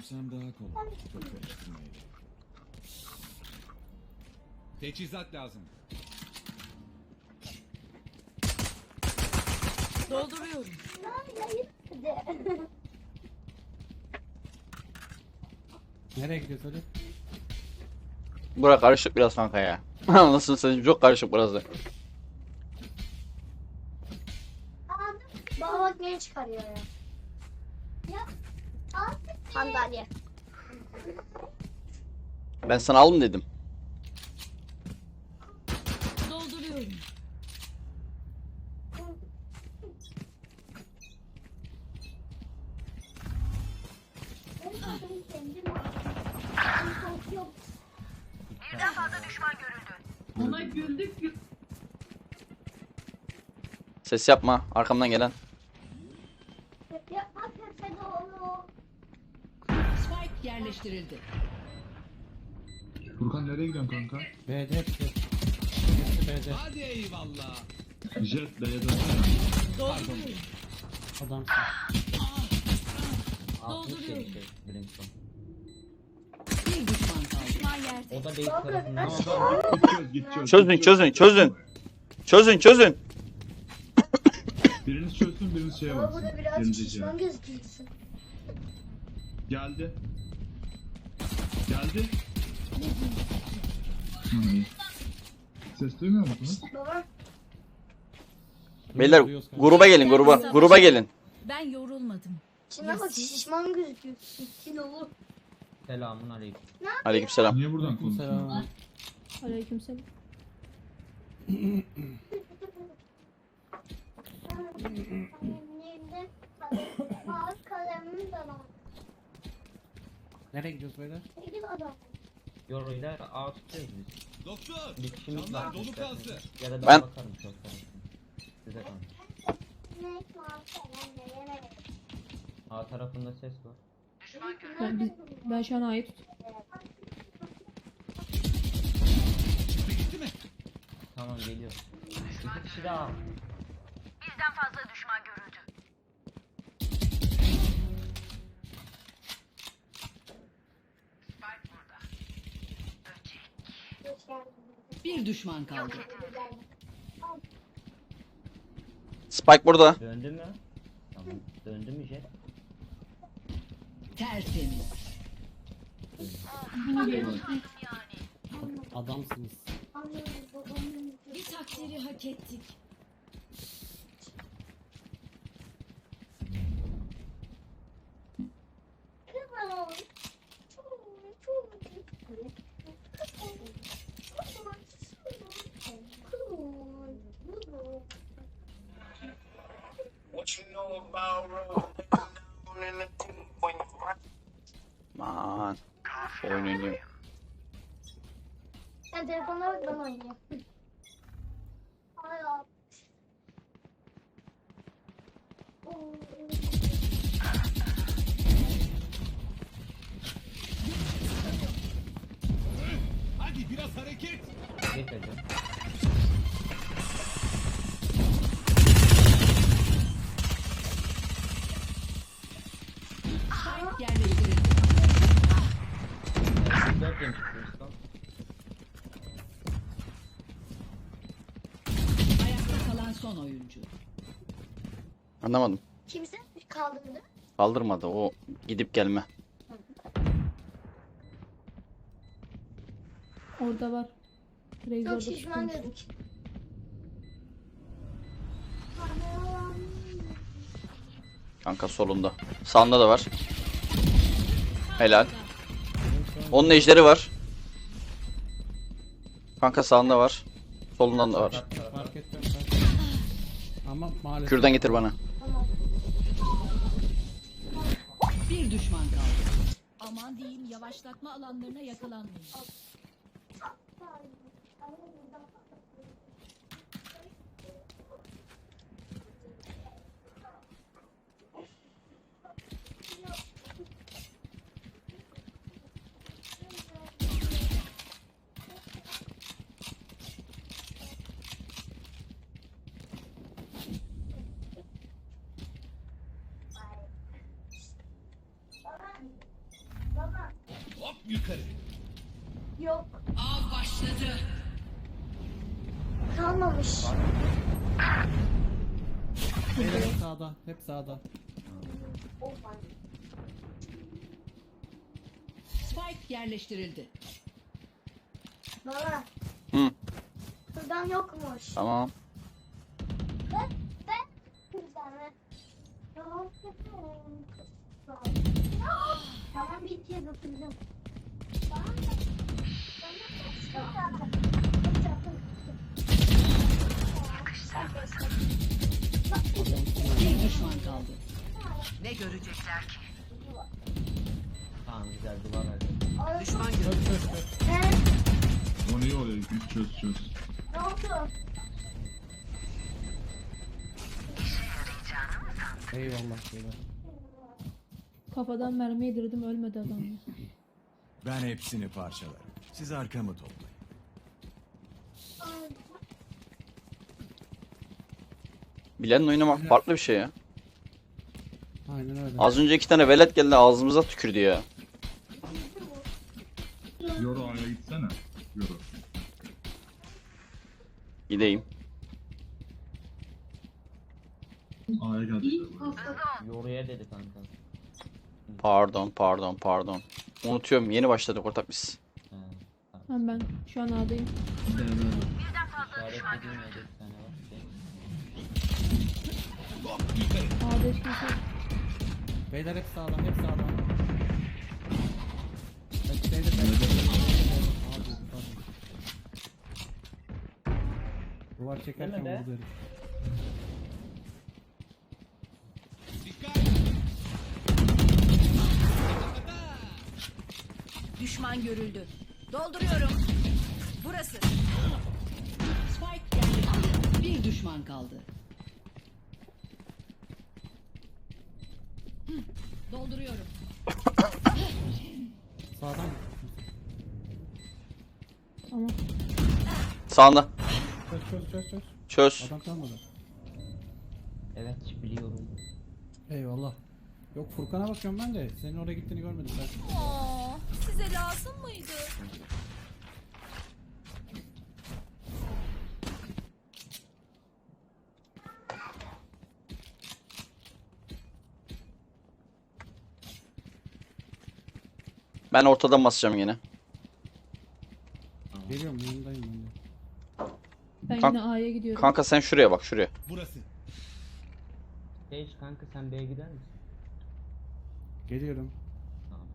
Götürsem daha kolay. Çok karıştırmayın. Teçhizat lazım. Dolduruyorum. Nereye gidiyor söyle? Bura karışık biraz kanka ya. Nasıl satayım çok karışık burası. Baba bak ne çıkarıyor. Ya. Sandalye. Ben sana al mı dedim. Dolduruyorum. Ona güldük gü- Ses yapma arkamdan gelen. Yapma tepede onu. Spike yerleştirildi. Furkan nereye gidiyorsun kanka? B'de hepsi. Hepsi B'de. Hadi eyvallah. Jet B'ye dönsene. Dolduruyorum. Adamsın. Dolduruyorum. Brimstone. Bir düşman kaldı. O da base tarafından. Çözün çözün çözün. Çözün çözün. Biriniz çözsün biriniz şeye baksın. burada biraz. Geldi. Geldi. Ses duymuyor musunuz? Baba Beyler Duyuyoruz kanka. gruba gelin gruba. Gruba gelin. Ben yorulmadım. şuna bak şişman gözüküyorsun. Kilolu. Selamun aleyküm. Aleykümselam. Niye buradan konuşuyorsun? Selam. Aleykümselam. Annemde mavi kalemim de var. Nereye gidiyoruz beyler? Yoruyla A tutuyoruz biz. Doktor. Bir kişimiz var. dolu kalsın. Ya da ben, Ben- bakarım çok sonra. Size kalın. A tarafında ses var. Ben, biz- ben şu an ait. Çıktı gitti mi? Tamam geliyor. İki kişi daha. al. Bir düşman kaldı. Spike burada. Döndü mü? Tamam. Döndü mü jet? Tertemiz. Adamsınız. Bir takdiri hak ettik. Anlamadım. Kimse kaldırdı. Kaldırmadı o gidip gelme. Orada var. Reis Çok şişman. Kanka solunda. Sağında da var. Helal. Onun ejderi var. Kanka sağında var. Solundan da var. Ama maalesef. Kürdan getir bana. Bir düşman kaldı. Aman diyeyim yavaşlatma alanlarına yakalanmayın. Hop yukarı. Yok. Av başladı. Kalmamış. Hep sağda, hep sağda. Spike yerleştirildi. Baba. Hı. Buradan yokmuş. Tamam. Bir düşman kaldı. Tamam güzel duvar verdi. Düşman çöz. O niye oraya gitmiş çöz çöz. Ne oldu? Eyvallah beyler. Kafadan mermi yedirdim ölmedi adam. ya. Ben hepsini parçalarım. Siz arkamı toplayın. Bilenin oynamak farklı bir şey ya. Aynen öyle. Az önce iki tane velet geldi ağzımıza tükürdü ya. Yoro A'ya gitsene. Yoro. Gideyim. A'ya gelecekler. buraya. Yoruya dedi kanka. Pardon pardon pardon. Unutuyorum yeni başladık ortak biz. Tamam ben şu an A'dayım. Şey. A'da hiç kimse yok. Beyler hep sağda. Hep sağda. Bak, beyler, beyler. Duvar çekerken vurdu herif. Düşman görüldü. Dolduruyorum. Burası. Spike yerleştirildi. Bir düşman kaldı. Hı, Dolduruyorum. Sağdan mı? Ama Sağında. Çöz çöz çöz çöz. Çöz. Adam kalmadı. Evet biliyorum. Eyvallah. Yok Furkan'a bakıyorum ben de. Senin oraya gittiğini görmedim ben. Aa, size lazım mıydı? Ben ortadan basacağım yine. Geliyorum yanındayım ben de. ben Kank- yine A'ya gidiyorum. Kanka sen şuraya bak şuraya. Burası. Sage kanka sen B'ye gider misin? Geliyorum. Tamam.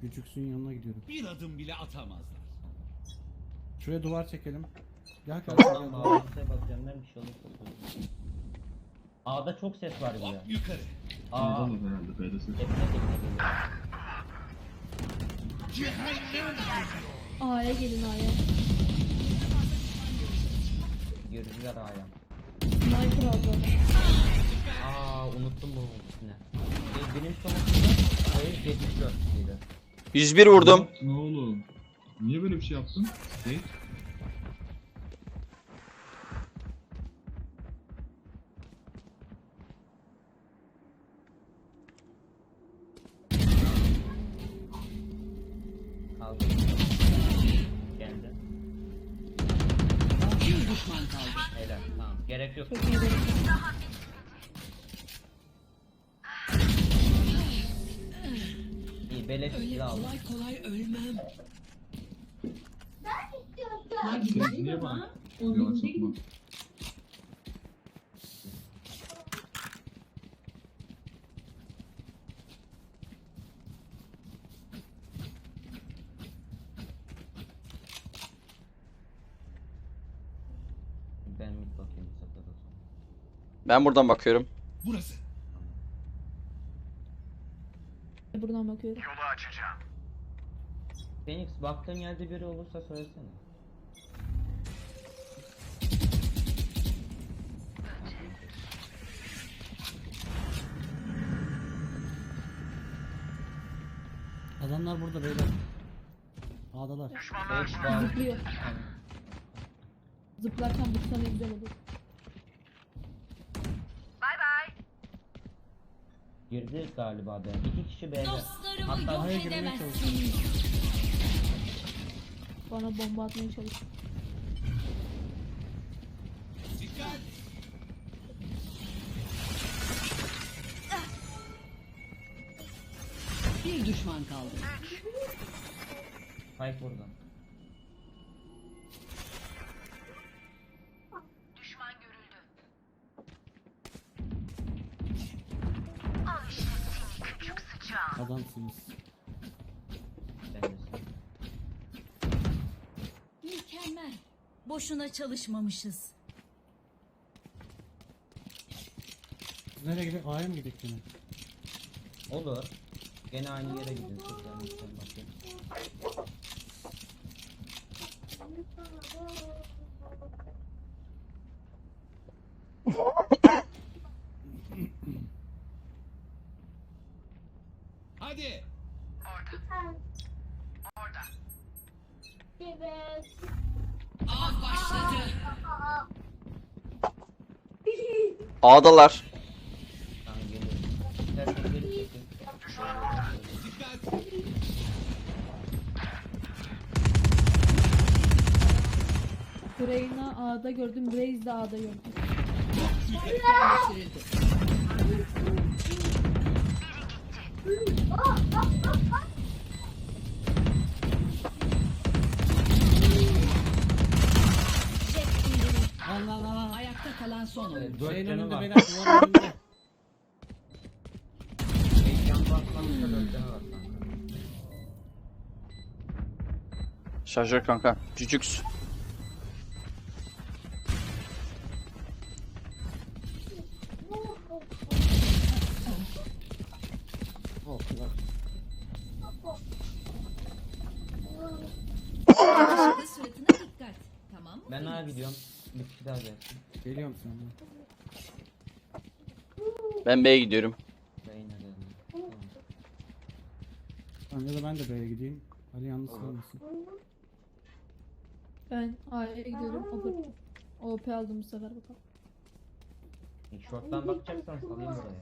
Küçüksün yanına gidiyorum. Bir adım bile atamazlar. Şuraya duvar çekelim. Gel kardeşim. tamam bağlantıya bakacağım ben bir şey söyleyeyim. A'da çok ses var ya. Yukarı. Aa. A'da da herhalde B'de ses. Tekne tekne geliyor. A'ya gelin A'ya. Yürüdüler A'ya. Sniper aldı. Unuttum bu ikisini. Şey, benim sonuçta sayı 74 idi. 101 vurdum. Ne oğlum? Niye böyle bir şey yaptın? Sage? Aldım. Kolay kolay ölmem. Ben istiyorum. Sage niye bana yavaş sokma? Ben buradan bakıyorum. Burası. Buradan bakıyorum. Phoenix baktığın yerde biri olursa söylesene. Adamlar burada beyler. A'dalar. Sage var. Zıplıyor. Zıplarken bu sana güzel olur. Girdi galiba ben. İki kişi B'de. Dostlarımı Hatta yok edemezsiniz. Bana bomba atmaya. Dikkat. Bir düşman kaldı. Spike burada. Adamsınız. Ben de. Mükemmel. Boşuna çalışmamışız. Nereye gidelim? A'ya mı gidelim yine? Olur. Gene aynı yere gidiyoruz. Çok yanlış ben bakayım. Hadi. Evet. Başladı. A'dalar. Reyna A'da gördüm. Raze de A'da gördüm. Lan lan. Ayakta kalan son oyun. Dört Şeyin önünde var. beyler duvarın önünde. Heyecan basmamışsa dört canı var kanka. Şarjör kanka. Cücüks. Bak. Şimdi suratına dikkat. Tamam mı? Ben A gidiyorum. Bir kişi daha gelsin. Geliyorum sana. Ben B'ye gidiyorum. Reyna geldi. Tamam. Ya da ben de B'ye gideyim. Ali yalnız kalmasın. Ben A'ya gidiyorum. OP, OP aldım bu sefer bakalım. E, Short'tan bakacaksan salayım buraya.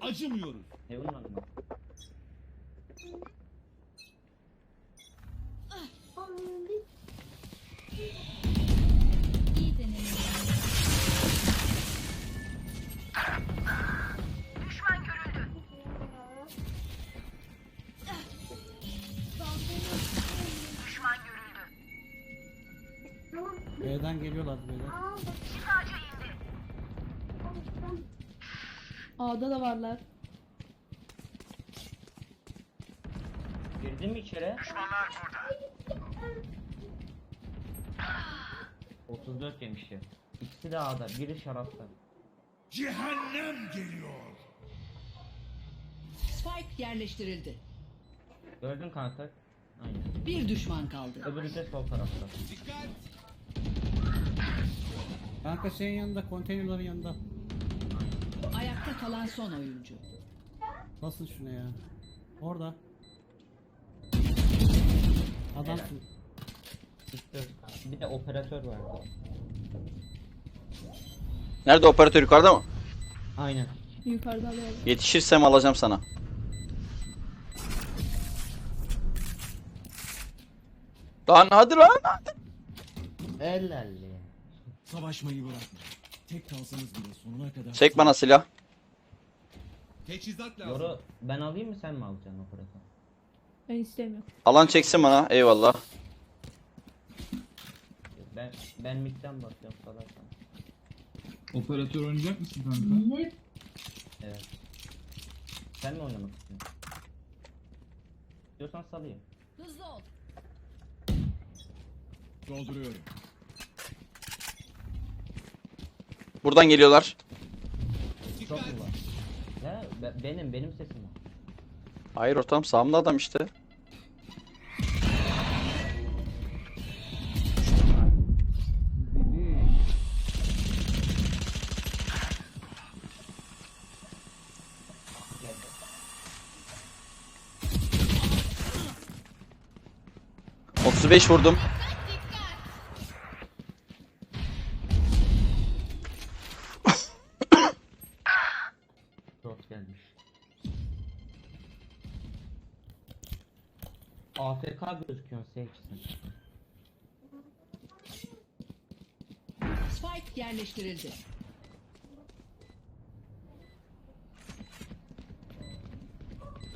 Acımıyoruz. Heaven'dan mı? B'den geliyorlar beyler. A'da da varlar. Girdin mi içeri? 34 yemiş ya. İkisi de A'da, biri şarapta. Cehennem geliyor. Spike yerleştirildi. Gördün kanka? Aynen. Bir düşman kaldı. Öbürü de sol tarafta. Dikkat. Kanka şeyin yanında, konteynerların yanında. Ayakta kalan son oyuncu. Basın şuna ya. Orada. Adamsın. İşte bir de operatör var. Nerede operatör yukarıda mı? Aynen. Yukarıda alıyor. Yetişirsem alacağım sana. Lan hadi lan hadi. Ellerli. Savaşmayı bırakma. Tek kalsanız bile sonuna kadar... Çek bana silah. Teçhizat lazım. Yoru ben alayım mı sen mi alacaksın operatör? Ben istemiyorum. Alan çeksin bana. Eyvallah. Ben ben midden bakıyorum salarsan. Operatör oynayacak mısın kanka? Evet. Sen mi oynamak istiyorsun? Diyorsan salayım. Hızlı ol. Dolduruyorum. Buradan geliyorlar. Çok mu var? Ya be- benim benim sesim o. Hayır ortam sağımda adam işte. Otuz beş vurdum. Sage'sin. Spike yerleştirildi.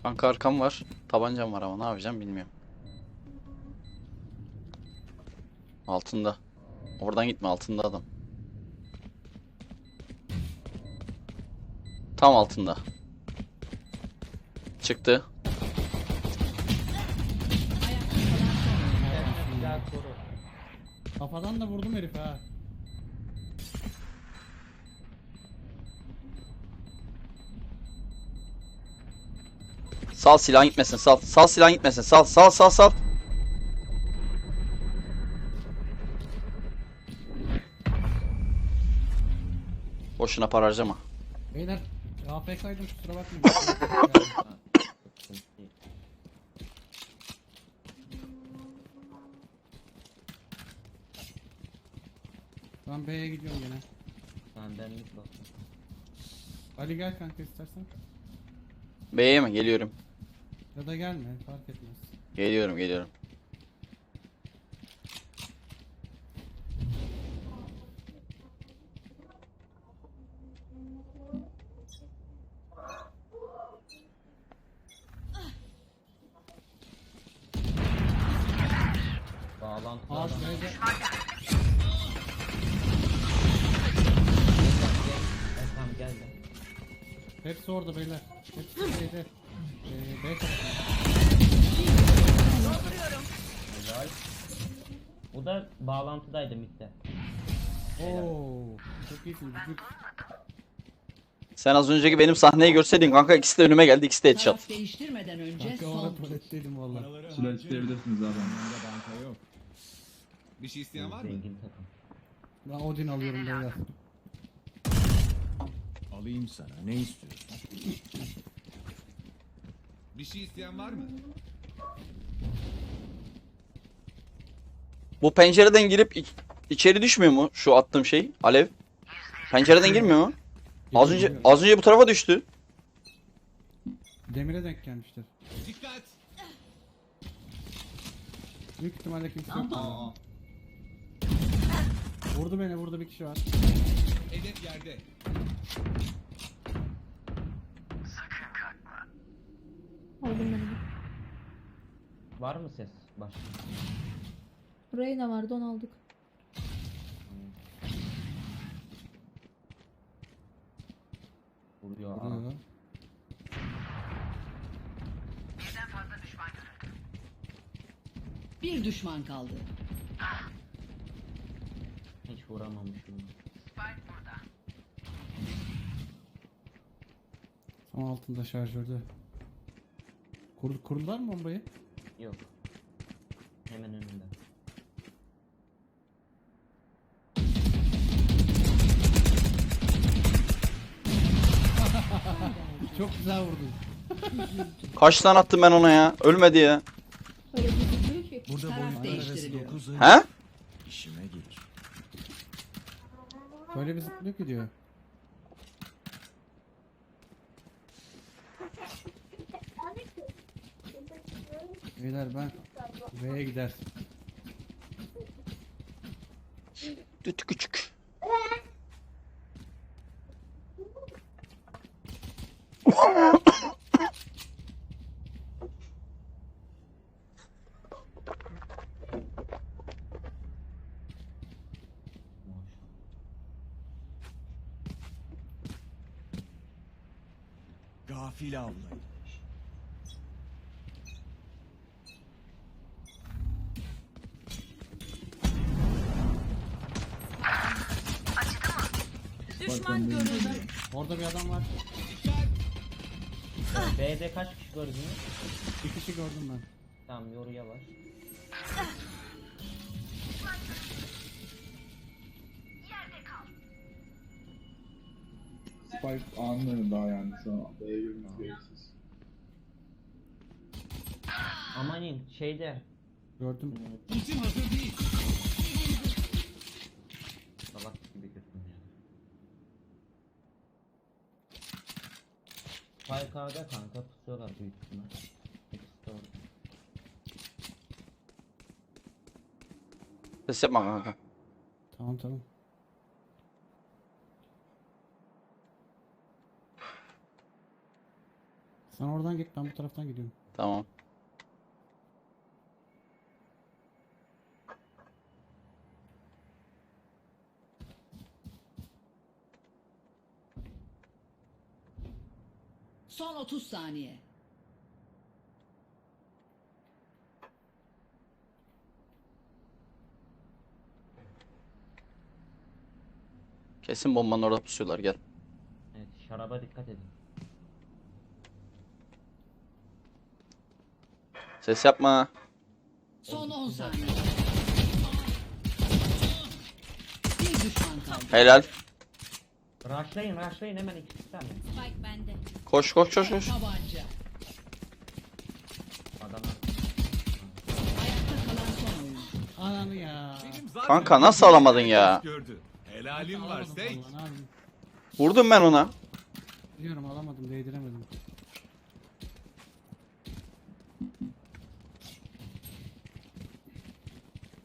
Kanka arkam var. Tabancam var ama ne yapacağım bilmiyorum. Altında. Oradan gitme altında adam. Tam altında. Çıktı. Kafadan da vurdum herif ha. Sal silahın gitmesin. Sal. Sal silahın gitmesin. Sal sal sal sal. Boşuna para harcama. Beyler AFK'ydım kusura bakmayın. Sıkıntı değil. Ben B'ye gidiyorum gene. Ben ben mid bakıyorum. Ali gel kanka istersen. B'ye mi? Geliyorum. Ya da gelme fark etmez. Geliyorum geliyorum. Bağlantılı Az adam. B'de. Hepsi orada beyler. Hepsi B'de. Ee, B tarafında. Helal. Bu da bağlantıdaydı midde. Oo, çok iyisin vücut. Sen az önceki benim sahneyi görseydin kanka ikisi de önüme geldi ikisi de headshot. Taraf değiştirmeden önce Kanka son orada tur. tuvaletteydim valla. Silah isteyebilirsiniz abi. Yanında banka yok. Bir şey isteyen var mı? Zengin takım. Ben Odin alıyorum beyler. Alayım sana. Ne istiyorsun? Bir şey isteyen var mı? Bu pencereden girip iç- içeri düşmüyor mu şu attığım şey? Alev. Pencereden girmiyor mu? Az önce az önce bu tarafa düştü. Demire denk gelmiştir. Dikkat! Büyük ihtimalle kimse yok. burada. Vurdu beni, burada bir kişi var. Hedef yerde. Aldım beni. Var mı ses? Başka. Reyna vardı onu aldık. Vuruyor. Aa. Vuruyor. Bir düşman kaldı. Hiç vuramamışım. Son altında şarjörde. Kur, kurdular mı bombayı? Yok. Hemen önünde. Çok güzel vurdun. Kaç tane attım ben ona ya? Ölmedi ya. Öyle bir diyor ki. Burada Taraf boyutlar arası değiştiriliyor. 9 ay. He? İşime gelir. Böyle bir zıplıyor ki diyor. Beyler ben B'ye gider. Düt küçük. Gafil avlayın. Düşman görüldü. Orada bir adam var. B'de kaç kişi gördünüz? Bir kişi gördüm ben. Tamam yoruya var. Spike anları daha yani şu an. B'ye girmemiz gereksiz. Amanin şeyde. Gördüm. Ultim hazır değil. Paykada kanka pusuyorlar büyük ihtimal. Ses yapma kanka. Tamam tamam. Sen oradan git ben bu taraftan gidiyorum. Tamam. Son 30 saniye. Kesin bombanın orada pusuyorlar gel. Evet şaraba dikkat edin. Ses yapma. Son 10 saniye. Bir düşman kaldı. Helal. Rushlayın rushlayın hemen iki tane. Spike bende. Koş koş koş koş. Tabanca. Adamlar. Ayakta kalan son oyuncu. Ananı ya. Kanka nasıl alamadın ya? Gördü. Helalim var Alamadım Sage. vallahi, ne yapayım? Vurdum ben ona. Biliyorum alamadım değdiremedim.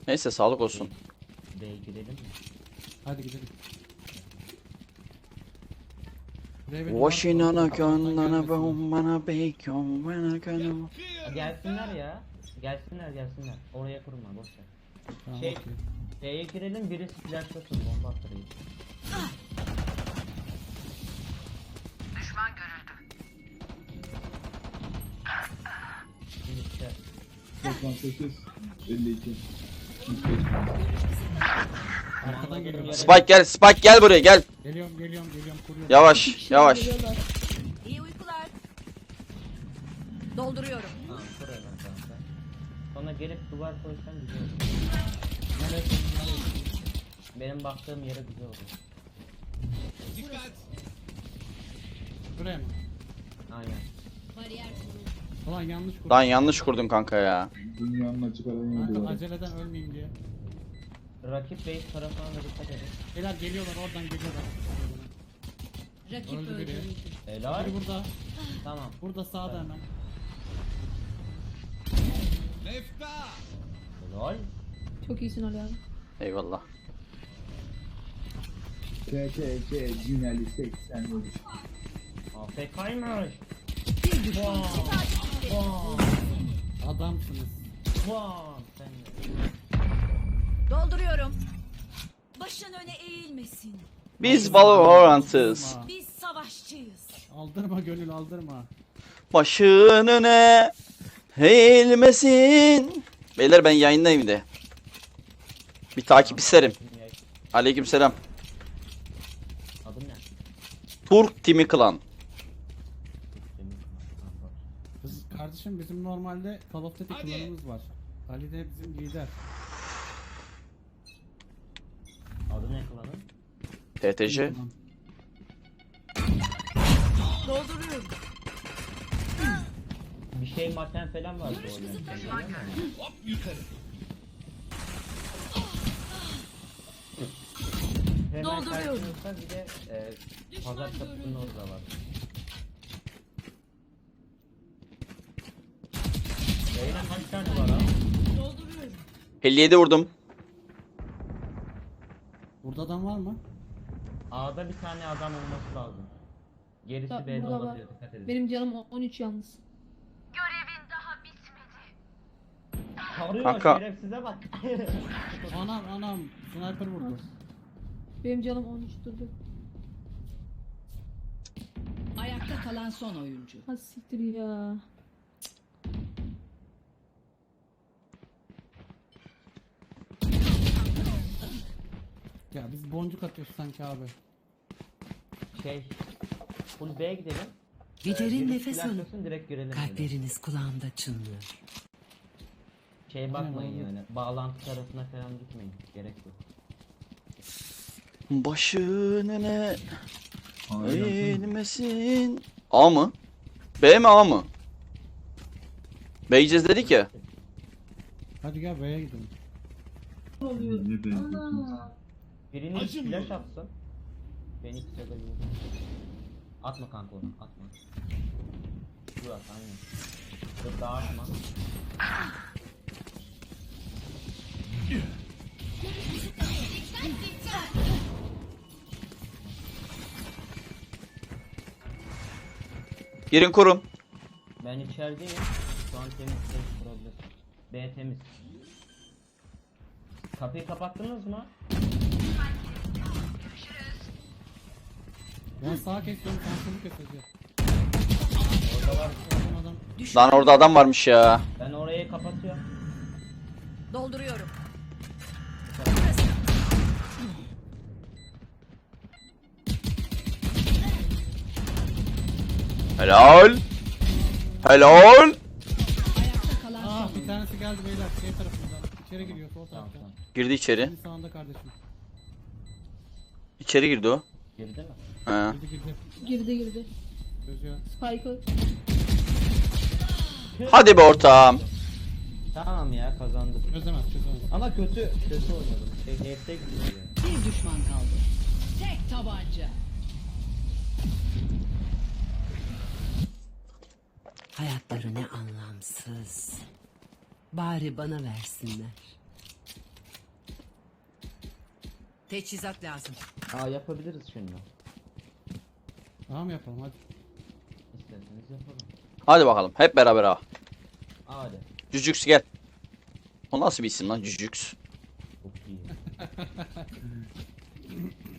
Neyse sağlık olsun. B'ye girelim mi? Hadi gidelim. Buraya bir duvar Washing on a gun, on a on bacon. Ha, Gelsinler ya. Gelsinler gelsinler. Oraya kurma boş ver. Tamam, Şey- okey. B'ye girelim birisi flashlasın bomba attırayım. Düşman görüldü. 98, 52. Arkadan. Spike gel, Spike gel buraya gel. Geliyorum geliyorum geliyorum kuruyorum. Yavaş, yavaş. İyi uykular. Dolduruyorum. Şuraya kanka. Sonra gelip duvar koysan güzel olur. Neresi? Neresi? Benim baktığım yere güzel olur. Dikkat. Buraya mı? Aynen. Bariyer kuruldu. Ulan yanlış kurdum. Lan yanlış kurdun kanka ya. Dünyanın açık alanına Kanka aceleden ölmeyeyim diye. Rakip base tarafına da dikkat edin. Beyler geliyorlar oradan geliyorlar. Rakip Öldü biri. öldürüldü. Helal. Biri burada. Tamam. Burada sağda hemen. Mefta. Helal. Çok iyisin Ali abi. Eyvallah. TTC Güneli 83. AFK'ymış. Düşman kaldı. Adamsınız. Wow. Sen de. Dolduruyorum. Başın öne eğilmesin. Biz Valorant'ız. Biz savaşçıyız. Aldırma gönül aldırma. Başın öne eğilmesin. Beyler ben yayındayım de. Bir takip isterim. Aleykümselam. Adın ne? Turk Timi Klan. Biz, kardeşim bizim normalde Call of Duty klanımız var. Ali de bizim lider. Adı ne klanın? TTC. Dolduruyorum. Bir şey maten falan var bu oyunda. Hop yukarı. Hemen Dolduruyorum. karşınızda bir de e, pazar kapısının orada var. Yayına kaç tane var abi? Dolduruyorum. 57 vurdum. Burada adam var mı? A'da bir tane adam olması lazım. Gerisi Ya, B'de burada olabilir dikkat edin. Benim canım 13 yalnız. Tarıyor Kanka. şerefsize bak. Anam anam. Sniper vurdu. Benim canım 13 durdu. Ayakta kalan son oyuncu. Ha siktir ya. Ya biz boncuk atıyoruz sanki abi. şey. Full B'ye gidelim. Bir Ee, derin birisi nefes alın. direkt girelim. böyle. Kalpleriniz kulağımda çınlıyor. Şey bakmayın Aynen, yani. Bağlantı tarafına falan gitmeyin. Gerek yok. Başın öne Aynen. eğilmesin. A mı? B mi A mı? B yiyeceğiz dedik ya. Hadi gel B'ye gidelim. Ne benziyorsun? Birini Acımıyor. flash atsın. Beni ya. Atma kanka onu atma. Dur at aynen. Dur daha atma. Girin kurum. Ben içerideyim. Şu an temiz temiz problem. B temiz. Kapıyı kapattınız mı? Ben sağa kesiyorum sen solu. Orada var. Adam adam. Lan orada adam varmış ya. Ben orayı kapatıyorum. Dolduruyorum. Helal. Helal. Aa son. bir tanesi geldi beyler şey tarafından. İçeri giriyor sol Tamam taraftan. tamam. Girdi içeri. Sağında kardeşim. İçeri girdi o. Girdi mi? He. Girdi girdi. Girdi girdi. Spike'ı Hadi be ortağım. Tamam ya kazandık. Çözemez çözemez. Ama kötü kötü oynadım. Şey HF'de gidiyor. Bir düşman kaldı. Tek tabanca. Hayatları ne anlamsız. Bari bana versinler. Teçhizat lazım. Aa yapabiliriz şimdi. Tamam yapalım hadi. İsterseniz yapalım. Hadi bakalım. Hep beraber ha. Hadi. Cücüks gel. O nasıl bir isim lan Cücüks? Çok iyi.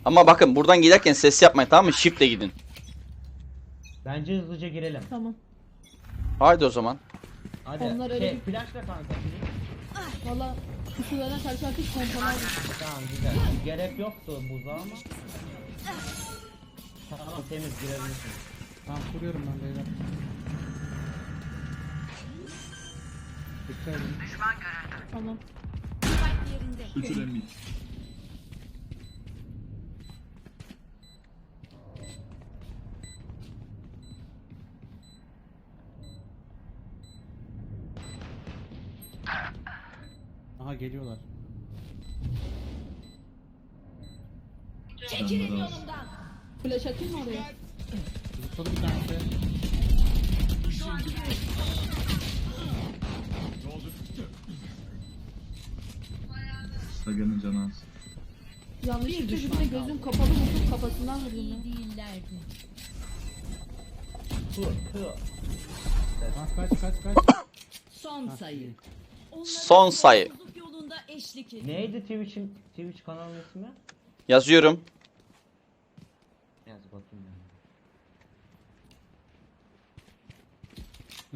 Ama bakın buradan giderken ses yapmayın tamam mı? Shift'le gidin. Bence hızlıca girelim. tamam. Haydi o zaman. Hadi. Onlar öyle şey, bir- flashla kanka. Valla kutularına karşı artık pompalar Tamam güzel. Gerek yoktu buza ama. Tamam temiz girebilirsin. Tamam kuruyorum ben beyler. Dikkat edin. Tamam. Üçü de mid. Aha geliyorlar. Çekilin yolumdan. Flash atayım mı oraya? Zıpladı bir tanesi. Sagan'ın canı az. Yanlışlıkla düşman birine kaldı. gözüm kapalı vurdum kafasından vurdum ben. değillerdi. Kaç kaç kaç kaç. Son sayı. Son sayı. Neydi Twitch'in Twitch kanalının ismi? Yazıyorum. Bakayım ben.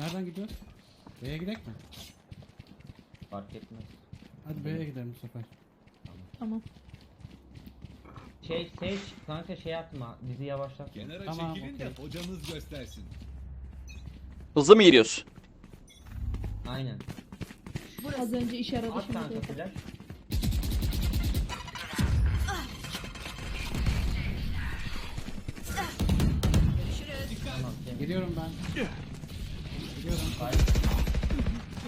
Nereden gidiyoruz? B'ye gidelim mi? Fark etmez. Hadi B'ye gidelim bu sefer. Tamam. Şey Sage kanka şey yapma bizi yavaşlat. Kenara Tamam, çekilin de okey. hocamız göstersin. Hızlı mı giriyoruz? Aynen. Az önce işe yaradı At şimdi kanka de. flash. Geliyorum ben. Geliyorum. Hayır.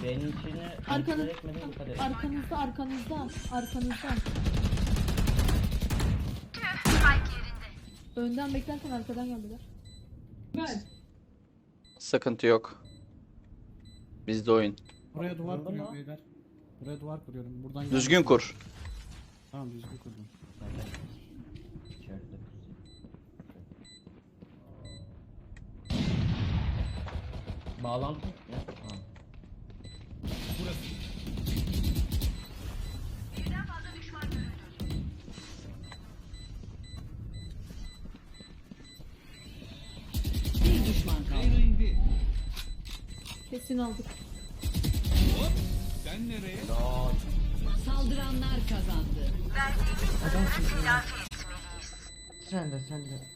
Senin içine Arkanı- kontrol etmeden dikkat et. Arkanızda arkanızda arkanızda. Önden beklerken arkadan geldiler. Sıkıntı yok. Bizde oyun. Buraya duvar Vurdun kuruyorum beyler. Buraya duvar kuruyorum. Buradan Düzgün gelmesin. kur. Tamam düzgün kurdum. Bağlantı ne? Ha. Bir düşman kaldı. İndi. Kesin aldık. Hop. Sen nereye? Ya, Saldıranlar kazandı. Sen de sen de.